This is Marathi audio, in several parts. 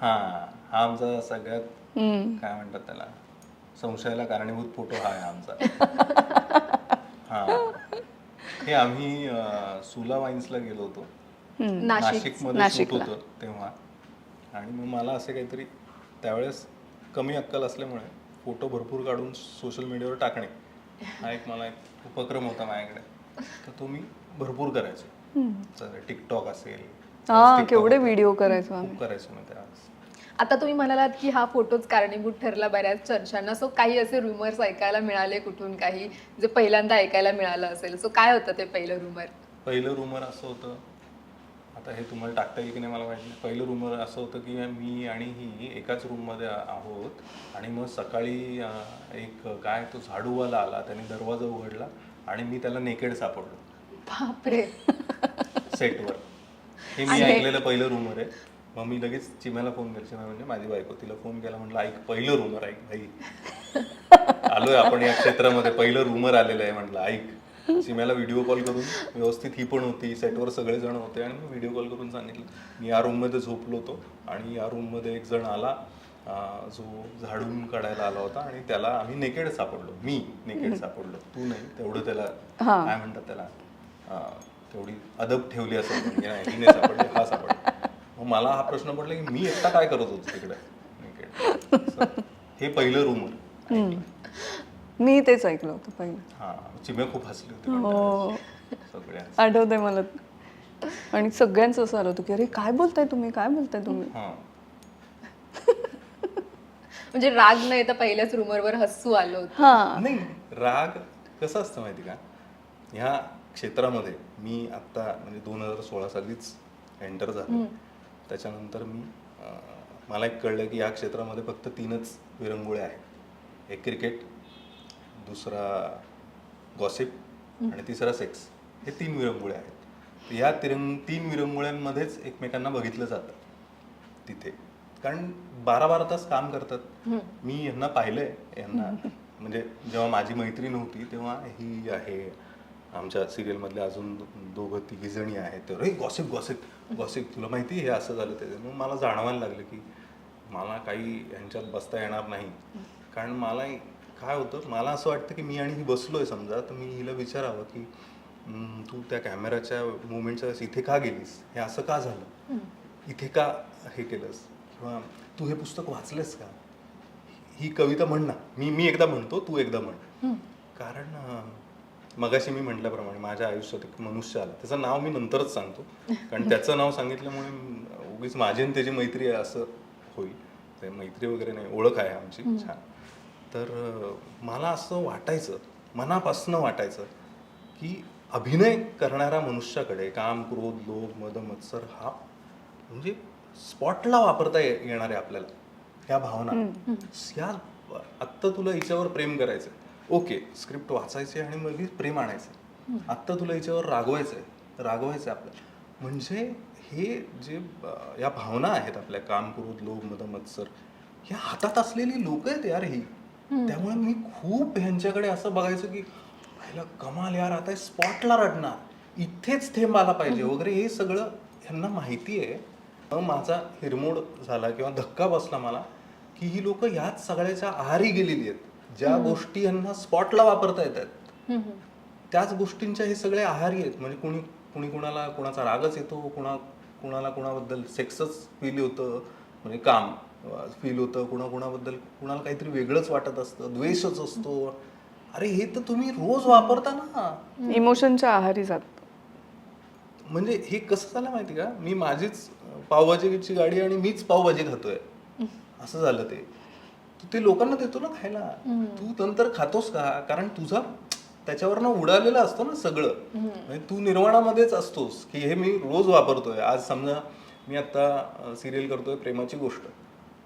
हा हा आमचा सगळ्यात. काय म्हणतात त्याला? संशयाला कारणीभूत फोटो हा आहे आमचा. हा. हे आम्ही अं, सुला वाईन्सला गेलो होतो. नाशिक नाशिकमध्ये शूट नाशिकला. होतं तेव्हा. आणि मग मला असे काहीतरी त्यावेळेस कमी अक्कल असल्यामुळे फोटो भरपूर काढून सोशल मीडियावर टाकणे हा एक मला एक उपक्रम होता माझ्याकडे. तर तो मी भरपूर करायचो. तर टिकटॉक असेल हा केवढे. व्हिडिओ करायचो आम्ही. खूप करायचो आता तुम्ही म्हणालात की हा फोटोच कारणीभूत ठरला बऱ्याच चर्चांना. सो काही असे रुमर्स ऐकायला मिळाले कुठून काही? जे पहिल्यांदा ऐकायला मिळालं असेल. सो काय होतं ते पहिलं रुमर पहिलं रुमर असं होतं आता हे तुम्हाला टाकता येईल की नाही मला माहिती नाही. पहिलं रुमर असं होतं की मी आणि ही एकाच रूममध्ये आहोत आणि मग सकाळी अं, एक काय तो झाडूवाला आला त्याने दरवाजा उघडला आणि मी त्याला नेकेड सापडलो. बापरे. सेटवर हे मी ऐकलेलं पहिलं रूमर आहे. मग मी लगेच चिम्याला फोन केला चिम्या म्हणजे माझी बायको तिला फोन केला म्हटलं ऐक पहिलं रूमर ऐक भाई आलोय आपण या क्षेत्रामध्ये पहिलं रूमर आलेलं आहे म्हटलं ऐक. चिम्याला व्हिडिओ कॉल करून व्यवस्थित ही पण होती सेटवर सगळे जण होते आणि मी व्हिडिओ कॉल करून सांगितलं. मी या रूममध्ये झोपलो होतो आणि या रूममध्ये एक जण आला जो झाडून काढायला आला होता आणि त्याला आम्ही नेकेड सापडलो. मी नेकेड सापडलो. तू नाही तेवढं त्याला हा. काय म्हणतात त्याला तेवढी अदब ठेवली असेल त्यांनी. नाही, ही नाही सापडली हा सापडला. मग मला हा प्रश्न पडला की मी एकटा काय करत होतो तिकडे. असं. हे पहिलं रूमर हम्म. मी तेच ऐकलं होतं पहिलं. हा चिम्या खूप हसली होती हो. सगळ्या आठवतंय मला. आणि सगळ्यांचं असं आलं होतं की अरे काय बोलताय तुम्ही? काय बोलताय तुम्ही? हा. म्हणजे राग नाही तर पहिल्याच रुमरवर हसू आलं होतं. हा. नाही राग कसं असतं माहिती का? ह्या क्षेत्रामध्ये मी आत्ता म्हणजे दोन हजार सोळा सालीच एंटर झालो. त्याच्यानंतर मी मला एक कळलं की या क्षेत्रामध्ये फक्त तीनच विरंगुळे आहेत. एक क्रिकेट दुसरा गॉसिप आणि तिसरा सेक्स हे तीन विरंगुळे आहेत. या तिरंग तीन विरंगुळ्यांमध्येच एकमेकांना बघितलं जातं तिथे. कारण बारा बारा तास काम करतात. मी यांना पाहिलंय यांना. म्हणजे जेव्हा माझी मैत्री नव्हती तेव्हा ही आहे. आमच्या सिरियल मधले अजून दोघं तिघी जणी आहेत. तर गॉसिप गॉसिप गॉसिप तुला माहिती हे असं झालं ते. मग मला जाणवायला लागलं की मला काही यांच्यात बसता येणार नाही. कारण मला काय होतं मला असं वाटतं की मी आणि ही बसलोय समजा तर मी हिला विचारावं की "हम्म, तू त्या कॅमेराच्या मुवमेंटच्या वेळेस इथे का गेलीस? हे असं का झालं? इथे का हे केलंस? किंवा तू हे पुस्तक वाचलंस का? ही कविता म्हण ना. मी मी एकदा म्हणतो तू एकदा म्हण. कारण मगाशी मी म्हटल्याप्रमाणे माझ्या आयुष्यात एक मनुष्य आला. त्याचं नाव मी नंतरच सांगतो. कारण त्याचं नाव सांगितल्यामुळे उगीच माझी आणि त्याची मैत्री आहे असं होईल. ते मैत्री वगैरे नाही ओळख आहे आमची. छान. तर मला असं वाटायचं मनापासनं वाटायचं की अभिनय करणाऱ्या मनुष्याकडे काम क्रोध लोभ मद मत्सर हा म्हणजे स्पॉटला वापरता येणार आहे आपल्याला. ह्या भावना. ह्या आत्ता तुला हिच्यावर प्रेम करायचंय. ओके स्क्रिप्ट वाचायचे आणि मग प्रेम आणायचं. आत्ता तुला हिच्यावर रागवायचंय रागवायचंय आपल्याला. म्हणजे हे जे या भावना आहेत आपल्या काम क्रोध लोभ मद मत्सर ह्या हातात असलेली लोक आहेत यार ही. त्यामुळे मी खूप ह्यांच्याकडे असं बघायचं की ह्याला कमाल यार आता स्पॉटला रडणार. इथेच थेंब आला पाहिजे. वगैरे हे सगळं ह्यांना माहिती आहे. माझा हिरमोड झाला किंवा धक्का बसला मला की ही लोक याच सगळ्याच्या आहारी गेलेली आहेत. ज्या गोष्टी यांना स्पॉटला वापरता येतात त्याच गोष्टींच्या हे सगळे आहारी आहेत. म्हणजे कुणी कुणी कुणाला कुणाचा रागच येतो कुणा कुणाला कुणाबद्दल सेक्सच फील होतं म्हणजे काम फील होतं कुणा कुणाबद्दल कुणाला काहीतरी वेगळंच वाटत असतं द्वेषच असतो. अरे हे तर तुम्ही रोज वापरता ना. इमोशनच्या आहारी जात. म्हणजे हे कसं झालं माहिती का? मी माझीच पावभाजीची गाडी आणि मीच पावभाजी खातोय. असं झालं ते. तू ते लोकांना देतो ना खायला. तू नंतर खातोस का? कारण तुझा त्याच्यावरनं उडालेलं असतो ना सगळं. म्हणजे तू निर्वाणामध्येच असतोस की हे मी रोज वापरतोय. आज समजा मी आता सिरियल करतोय प्रेमाची गोष्ट.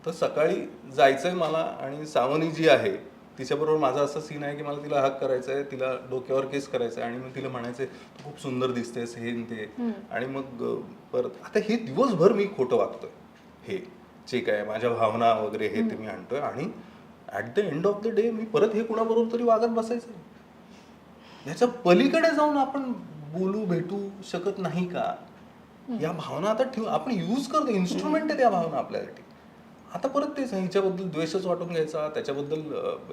तर सकाळी जायचंय मला आणि सावनी जी आहे तिच्याबरोबर माझा असा सीन आहे की मला तिला हक करायचा आहे तिला डोक्यावर केस करायचा आहे आणि मग तिला म्हणायचंय तू खूप सुंदर दिसतेस हे न ते. आणि मग परत आता हे दिवसभर मी खोटं वागतोय हे. जे काय माझ्या भावना वगैरे हे ते मी आणतोय आणि at the end of the day मी परत हे कुणाबरोबर तरी वागत बसायचं याच्या पलीकडे जाऊन आपण बोलू भेटू शकत नाही का? या भावना आता ठेवू आपण यूज करतो इन्स्ट्रुमेंट आहेत या भावना आपल्यासाठी. आता परत तेच आहे, हिच्याबद्दल द्वेषच वाटून घ्यायचा त्याच्याबद्दल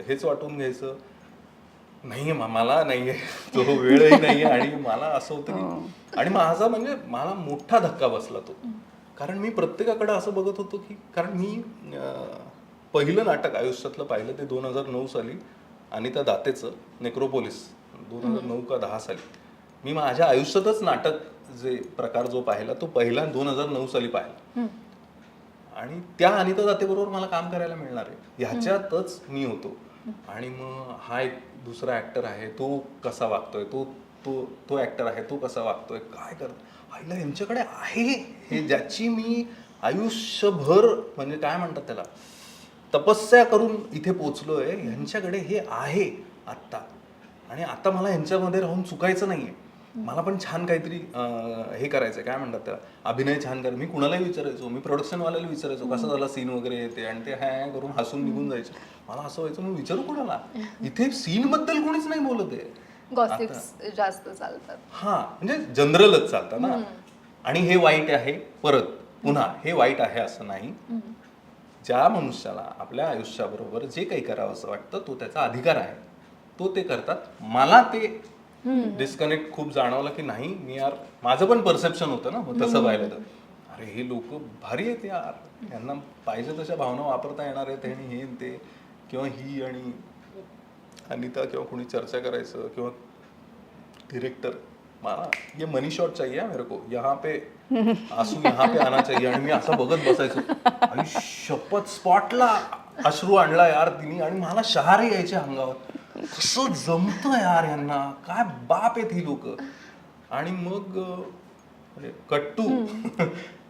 हेच वाटून घ्यायचं. नाहीये मला नाहीये तो वेळही नाहीये आणि मला असं होतं की आणि माझा म्हणजे मला मोठा धक्का बसला तो. कारण मी प्रत्येकाकडे असं बघत होतो की कारण मी पहिलं नाटक आयुष्यातलं पाहिलं ते दोन हजार नऊ साली आणि त्या दातेचं नेक्रोपोलिस दोन हजार नऊ का दहा साली. मी माझ्या आयुष्यातच नाटक जे प्रकार जो पाहिला तो पहिला दोन हजार नऊ साली पाहिला. आणि त्या अनिता दातेबरोबर मला काम करायला मिळणार आहे. ह्याच्यातच मी होतो. आणि मग हा एक दुसरा ऍक्टर आहे तो कसा वागतोय? तो तो तो ऍक्टर आहे तो कसा वागतोय? काय कर आईला यांच्याकडे आहे? हे ज्याची मी आयुष्यभर म्हणजे काय म्हणतात त्याला तपस्या करून इथे पोचलोय ह्यांच्याकडे हे आहे आत्ता. आणि आता मला ह्यांच्यामध्ये राहून चुकायचं नाहीये. मला पण छान काहीतरी हे करायचंय. काय म्हणतात त्याला? अभिनय छान कर. मी कुणालाही विचारायचो मी प्रोडक्शन वाल्याला विचारायचो कसा झाला सीन वगैरे येते आणि ते हॅ करून हसून निघून जायचे. मला असं व्हायचं मी विचारू कोणाला? इथे सीन बद्दल कोणीच नाही बोलत आहे. गॉसिप्स जास्त चालतात. हा म्हणजे जनरलच चालतं ना. आणि हे वाईट आहे परत पुन्हा हे वाईट आहे असं नाही. ज्या मनुष्याला आपल्या आयुष्याबरोबर जे काही करावं असं वाटतं तो त्याचा अधिकार आहे. तो ते करतात. मला ते डिस्कनेक्ट खूप जाणवलं की नाही मी यार माझं पण परसेप्शन होतं ना तसं पाहिलं तर अरे हे लोक भारी आहेत यार. यांना पाहिजे तशा भावना वापरता येणार आहेत आणि हे ते. किंवा ही आणि अनिता किंवा कोणी चर्चा करायचं किंवा डायरेक्टर मला ये मनी शॉट चाहिए मेरे को. यहाँ पे आंसू यहाँ पे आना चाहिए आणि मी असं बघत बसायचो. आणि शपथ स्पॉटला अश्रू आणला यार तिने आणि मला शहारे यायचे अंगावर. कसं जमतं यार यांना. काय बाप आहेत ही लोक. आणि मग म्हणजे कट्टू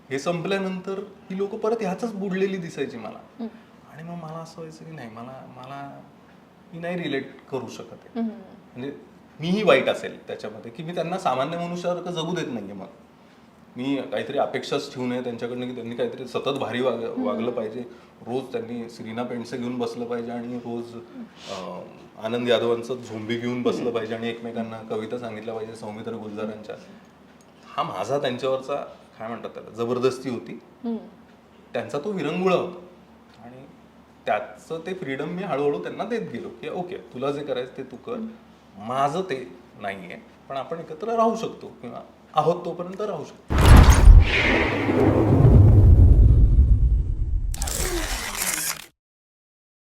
हे संपल्यानंतर ही लोक परत ह्याच बुडलेली दिसायची मला. आणि मग मला असं व्हायचं की नाही मला मला मी नाही रिलेट करू शकत आहे. म्हणजे मीही वाईट असेल त्याच्यामध्ये की मी त्यांना सामान्य मनुष्यासारखं जगू देत नाहीये मग. मी काहीतरी अपेक्षाच ठेवू नये त्यांच्याकडनं की त्यांनी काहीतरी सतत भारी वाग वागलं पाहिजे. रोज त्यांनी श्रीना पेंडसे घेऊन बसलं पाहिजे आणि रोज आनंद यादवांचं झोंबी घेऊन बसलं पाहिजे आणि एकमेकांना कविता सांगितल्या पाहिजे सौमित्र गुलजारांच्या. हा माझा त्यांच्यावरचा काय म्हणतात त्याला जबरदस्ती होती. त्यांचा तो विरंगुळा होता. त्याचं ते फ्रीडम मी हळूहळू त्यांना देत गेलो की ओके तुला जे करायचं ते तू कर. माझं ते नाही आहे पण आपण एकत्र राहू शकतो किंवा आहोत तोपर्यंत राहू शकतो.